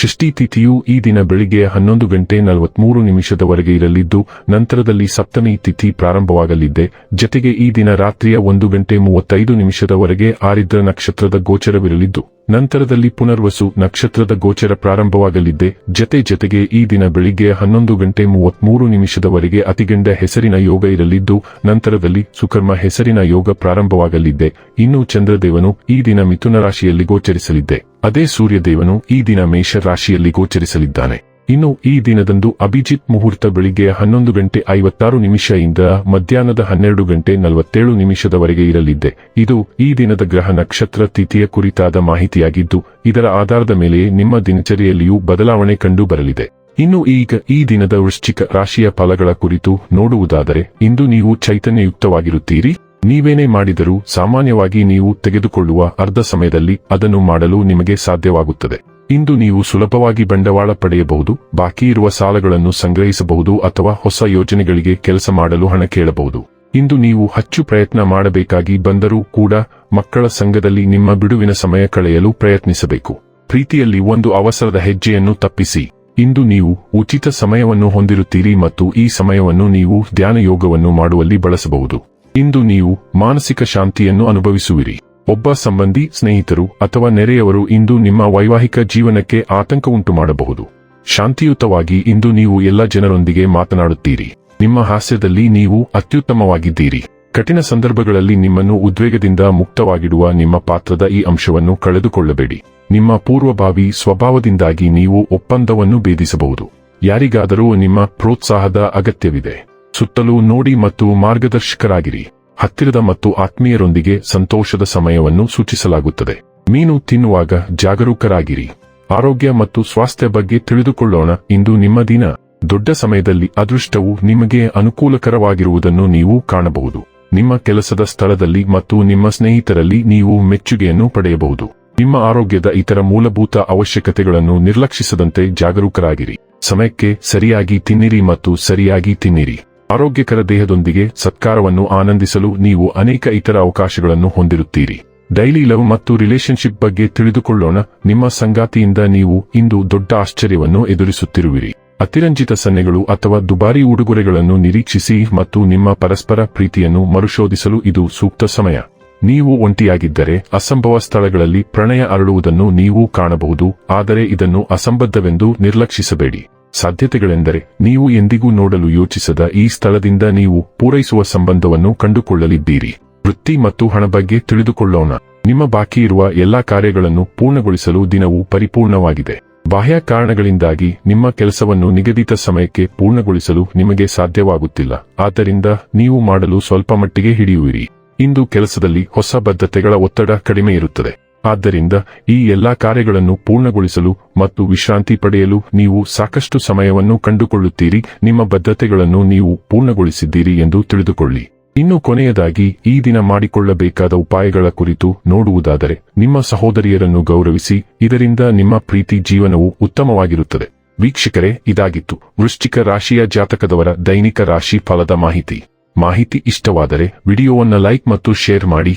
ಷಷ್ಠಿ ತಿಥಿಯು ಈ ದಿನ ಬೆಳಿಗ್ಗೆ ಹನ್ನೊಂದು ಗಂಟೆ ನಲವತ್ಮೂರು ನಿಮಿಷದವರೆಗೆ ಇರಲಿದ್ದು, ನಂತರದಲ್ಲಿ ಸಪ್ತಮಿ ತಿಥಿ ಪ್ರಾರಂಭವಾಗಲಿದೆ. ಜತೆಗೆ ಈ ದಿನ ರಾತ್ರಿಯ ಒಂದು ಗಂಟೆ ಮೂವತ್ತೈದು ನಿಮಿಷದವರೆಗೆ ಆರಿದ್ರ ನಕ್ಷತ್ರದ ಗೋಚರವಿರಲಿದ್ದು. ನಂತರದಲ್ಲಿ ಪುನರ್ವಸು ನಕ್ಷತ್ರದ ಗೋಚರ ಪ್ರಾರಂಭವಾಗಲಿದ್ದೆ ಜತೆ ಜತೆಗೆ ಈ ದಿನ ಬೆಳಿಗ್ಗೆ ಹನ್ನೊಂದು ಗಂಟೆ ಮೂವತ್ಮೂರು ನಿಮಿಷದವರೆಗೆ ಅತಿಗಂಡ ಹೆಸರಿನ ಯೋಗ ಇರಲಿದ್ದು, ನಂತರದಲ್ಲಿ ಸುಕರ್ಮ ಹೆಸರಿನ ಯೋಗ ಪ್ರಾರಂಭವಾಗಲಿದ್ದೆ ಇನ್ನು ಚಂದ್ರದೇವನು ಈ ದಿನ ಮಿಥುನ ರಾಶಿಯಲ್ಲಿ ಗೋಚರಿಸಲಿದ್ದೆ ಅದೇ ಸೂರ್ಯದೇವನು ಈ ದಿನ ಮೇಷ ರಾಶಿಯಲ್ಲಿ ಗೋಚರಿಸಲಿದ್ದಾನೆ. ಇನ್ನು ಈ ದಿನದಂದು ಅಭಿಜಿತ್ ಮುಹೂರ್ತ ಬೆಳಿಗ್ಗೆ ಹನ್ನೊಂದು ಗಂಟೆ ಐವತ್ತಾರು ನಿಮಿಷದಿಂದ ಮಧ್ಯಾಹ್ನದ ಹನ್ನೆರಡು ಗಂಟೆ ನಲವತ್ತೇಳು ನಿಮಿಷದವರೆಗೆ ಇರಲಿದೆ. ಇದು ಈ ದಿನದ ಗ್ರಹ ನಕ್ಷತ್ರ ತಿಥಿಯ ಕುರಿತಾದ ಮಾಹಿತಿಯಾಗಿದ್ದು, ಇದರ ಆಧಾರದ ಮೇಲೆ ನಿಮ್ಮ ದಿನಚರಿಯಲ್ಲಿಯೂ ಬದಲಾವಣೆ ಕಂಡು ಬರಲಿದೆ ಇನ್ನು ಈಗ ಈ ದಿನದ ವೃಶ್ಚಿಕ ರಾಶಿಯ ಫಲಗಳ ಕುರಿತು ನೋಡುವುದಾದರೆ, ಇಂದು ನೀವು ಚೈತನ್ಯಯುಕ್ತವಾಗಿರುತ್ತೀರಿ. ನೀವೇನೇ ಮಾಡಿದರೂ ಸಾಮಾನ್ಯವಾಗಿ ನೀವು ತೆಗೆದುಕೊಳ್ಳುವ ಅರ್ಧ ಸಮಯದಲ್ಲಿ ಅದನ್ನು ಮಾಡಲು ನಿಮಗೆ ಸಾಧ್ಯವಾಗುತ್ತದೆ. ಇಂದು ನೀವು ಸುಲಭವಾಗಿ ಬಂಡವಾಳ ಪಡೆಯಬಹುದು, ಬಾಕಿ ಇರುವ ಸಾಲಗಳನ್ನು ಸಂಗ್ರಹಿಸಬಹುದು ಅಥವಾ ಹೊಸ ಯೋಜನೆಗಳಿಗೆ ಕೆಲಸ ಮಾಡಲು ಹಣ ಕೇಳಬಹುದು. ಇಂದು ನೀವು ಹೆಚ್ಚು ಪ್ರಯತ್ನ ಮಾಡಬೇಕಾಗಿ ಬಂದರೂ ಕೂಡ, ಮಕ್ಕಳ ಸಂಘದಲ್ಲಿ ನಿಮ್ಮ ಬಿಡುವಿನ ಸಮಯ ಕಳೆಯಲು ಪ್ರಯತ್ನಿಸಬೇಕು. ಪ್ರೀತಿಯಲ್ಲಿ ಒಂದು ಅವಸರದ ಹೆಜ್ಜೆಯನ್ನು ತಪ್ಪಿಸಿ. ಇಂದು ನೀವು ಉಚಿತ ಸಮಯವನ್ನು ಹೊಂದಿರುತ್ತೀರಿ ಮತ್ತು ಈ ಸಮಯವನ್ನು ನೀವು ಧ್ಯಾನ ಯೋಗವನ್ನು ಮಾಡುವಲ್ಲಿ ಬಳಸಬಹುದು. ಇಂದು ನೀವು ಮಾನಸಿಕ ಶಾಂತಿಯನ್ನು ಅನುಭವಿಸುವಿರಿ. ಒಬ್ಬ ಸಂಬಂಧಿ, ಸ್ನೇಹಿತರು ಅಥವಾ ನೆರೆಯವರು ಇಂದು ನಿಮ್ಮ ವೈವಾಹಿಕ ಜೀವನಕ್ಕೆ ಆತಂಕ ಉಂಟು ಮಾಡಬಹುದು ಶಾಂತಿಯುತವಾಗಿ ಇಂದು ನೀವು ಎಲ್ಲ ಜನರೊಂದಿಗೆ ಮಾತನಾಡುತ್ತೀರಿ. ನಿಮ್ಮ ಹಾಸ್ಯದಲ್ಲಿ ನೀವು ಅತ್ಯುತ್ತಮವಾಗಿದ್ದೀರಿ. ಕಠಿಣ ಸಂದರ್ಭಗಳಲ್ಲಿ ನಿಮ್ಮನ್ನು ಉದ್ವೇಗದಿಂದ ಮುಕ್ತವಾಗಿಡುವ ನಿಮ್ಮ ಪಾತ್ರದ ಈ ಅಂಶವನ್ನು ಕಳೆದುಕೊಳ್ಳಬೇಡಿ. ನಿಮ್ಮ ಪೂರ್ವಭಾವಿ ಸ್ವಭಾವದಿಂದಾಗಿ ನೀವು ಒಪ್ಪಂದವನ್ನು ಭೇದಿಸಬಹುದು. ಯಾರಿಗಾದರೂ ನಿಮ್ಮ ಪ್ರೋತ್ಸಾಹದ ಅಗತ್ಯವಿದೆ. ಸುತ್ತಲೂ ನೋಡಿ ಮತ್ತು ಮಾರ್ಗದರ್ಶಕರಾಗಿರಿ. ಹತ್ತಿರದ ಮತ್ತು ಆತ್ಮೀಯರೊಂದಿಗೆ ಸಂತೋಷದ ಸಮಯವನ್ನು ಸೂಚಿಸಲಾಗುತ್ತದೆ. ಮೀನು ತಿನ್ನುವಾಗ ಜಾಗರೂಕರಾಗಿರಿ. ಆರೋಗ್ಯ ಮತ್ತು ಸ್ವಾಸ್ಥ್ಯ ಬಗ್ಗೆ ತಿಳಿದುಕೊಳ್ಳೋಣ. ಇಂದು ನಿಮ್ಮ ದಿನ. ದೊಡ್ಡ ಸಮಯದಲ್ಲಿ ಅದೃಷ್ಟವು ನಿಮಗೆ ಅನುಕೂಲಕರವಾಗಿರುವುದನ್ನು ನೀವು ಕಾಣಬಹುದು. ನಿಮ್ಮ ಕೆಲಸದ ಸ್ಥಳದಲ್ಲಿ ಮತ್ತು ನಿಮ್ಮ ಸ್ನೇಹಿತರಲ್ಲಿ ನೀವು ಮೆಚ್ಚುಗೆಯನ್ನು ಪಡೆಯಬಹುದು. ನಿಮ್ಮ ಆರೋಗ್ಯದ ಇತರ ಮೂಲಭೂತ ಅವಶ್ಯಕತೆಗಳನ್ನು ನಿರ್ಲಕ್ಷಿಸದಂತೆ ಜಾಗರೂಕರಾಗಿರಿ. ಸಮಯಕ್ಕೆ ಸರಿಯಾಗಿ ತಿನ್ನಿರಿ ಮತ್ತು ಸರಿಯಾಗಿ ತಿನ್ನಿರಿ. ಆರೋಗ್ಯಕರ ದೇಹದೊಂದಿಗೆ ಸತ್ಕಾರವನ್ನು ಆನಂದಿಸಲು ನೀವು ಅನೇಕ ಇತರ ಅವಕಾಶಗಳನ್ನು ಹೊಂದಿರುತ್ತೀರಿ. ಡೈಲಿ ಲವ್ ಮತ್ತು ರಿಲೇಶನ್ಶಿಪ್ ಬಗ್ಗೆ ತಿಳಿದುಕೊಳ್ಳೋಣ. ನಿಮ್ಮ ಸಂಗಾತಿಯಿಂದ ನೀವು ಇಂದು ದೊಡ್ಡ ಆಶ್ಚರ್ಯವನ್ನು ಎದುರಿಸುತ್ತಿರುವಿರಿ. ಅತಿರಂಜಿತ ಸನ್ನೆಗಳು ಅಥವಾ ದುಬಾರಿ ಉಡುಗೊರೆಗಳನ್ನು ನಿರೀಕ್ಷಿಸಿ ಮತ್ತು ನಿಮ್ಮ ಪರಸ್ಪರ ಪ್ರೀತಿಯನ್ನು ಮರುಶೋಧಿಸಲು ಇದು ಸೂಕ್ತ ಸಮಯ. ನೀವು ಒಂಟಿಯಾಗಿದ್ದರೆ ಅಸಂಭವ ಸ್ಥಳಗಳಲ್ಲಿ ಪ್ರಣಯ ಅರಳುವುದನ್ನು ನೀವು ಕಾಣಬಹುದು, ಆದರೆ ಇದನ್ನು ಅಸಂಬದ್ಧವೆಂದು ನಿರ್ಲಕ್ಷಿಸಬೇಡಿ. ಸಾಧ್ಯತೆಗಳೆಂದರೆ ನೀವು ಎಂದಿಗೂ ನೋಡಲು ಯೋಚಿಸದ ಈ ಸ್ಥಳದಿಂದ ನೀವು ಪೂರೈಸುವ ಸಂಬಂಧವನ್ನು ಕಂಡುಕೊಳ್ಳಲಿದ್ದೀರಿ. ವೃತ್ತಿ ಮತ್ತು ಹಣ ಬಗ್ಗೆ ತಿಳಿದುಕೊಳ್ಳೋಣ. ನಿಮ್ಮ ಬಾಕಿ ಇರುವ ಎಲ್ಲಾ ಕಾರ್ಯಗಳನ್ನು ಪೂರ್ಣಗೊಳಿಸಲು ದಿನವು ಪರಿಪೂರ್ಣವಾಗಿದೆ. ಬಾಹ್ಯ ಕಾರಣಗಳಿಂದಾಗಿ ನಿಮ್ಮ ಕೆಲಸವನ್ನು ನಿಗದಿತ ಸಮಯಕ್ಕೆ ಪೂರ್ಣಗೊಳಿಸಲು ನಿಮಗೆ ಸಾಧ್ಯವಾಗುತ್ತಿಲ್ಲ. ಆದ್ದರಿಂದ ನೀವು ಮಾಡಲು ಸ್ವಲ್ಪ ಮಟ್ಟಿಗೆ ಹಿಡಿಯುವಿರಿ. ಇಂದು ಕೆಲಸದಲ್ಲಿ ಹೊಸ ಬದ್ಧತೆಗಳ ಒತ್ತಡ ಕಡಿಮೆ ಇರುತ್ತದೆ. ಆದ್ದರಿಂದ ಈ ಎಲ್ಲಾ ಕಾರ್ಯಗಳನ್ನು ಪೂರ್ಣಗೊಳಿಸಲು ಮತ್ತು ವಿಶ್ರಾಂತಿ ಪಡೆಯಲು ನೀವು ಸಾಕಷ್ಟು ಸಮಯವನ್ನು ಕಂಡುಕೊಳ್ಳುತ್ತೀರಿ. ನಿಮ್ಮ ಬದ್ಧತೆಗಳನ್ನು ನೀವು ಪೂರ್ಣಗೊಳಿಸಿದ್ದೀರಿ ಎಂದು ತಿಳಿದುಕೊಳ್ಳಿ. ಇನ್ನು ಕೊನೆಯದಾಗಿ, ಈ ದಿನ ಮಾಡಿಕೊಳ್ಳಬೇಕಾದ ಉಪಾಯಗಳ ಕುರಿತು ನೋಡುವುದಾದರೆ, ನಿಮ್ಮ ಸಹೋದರಿಯರನ್ನು ಗೌರವಿಸಿ, ಇದರಿಂದ ನಿಮ್ಮ ಪ್ರೀತಿ ಜೀವನವು ಉತ್ತಮವಾಗಿರುತ್ತದೆ. ವೀಕ್ಷಕರೇ, ಇದಾಗಿತ್ತು. ವೃಶ್ಚಿಕ ರಾಶಿಯ ಜಾತಕದವರ ದೈನಿಕ ರಾಶಿ ಫಲದ ಮಾಹಿತಿ. ಮಾಹಿತಿ ಇಷ್ಟವಾದರೆ, ವಿಡಿಯೋವನ್ನು ಲೈಕ್ ಮತ್ತು ಶೇರ್ ಮಾಡಿ.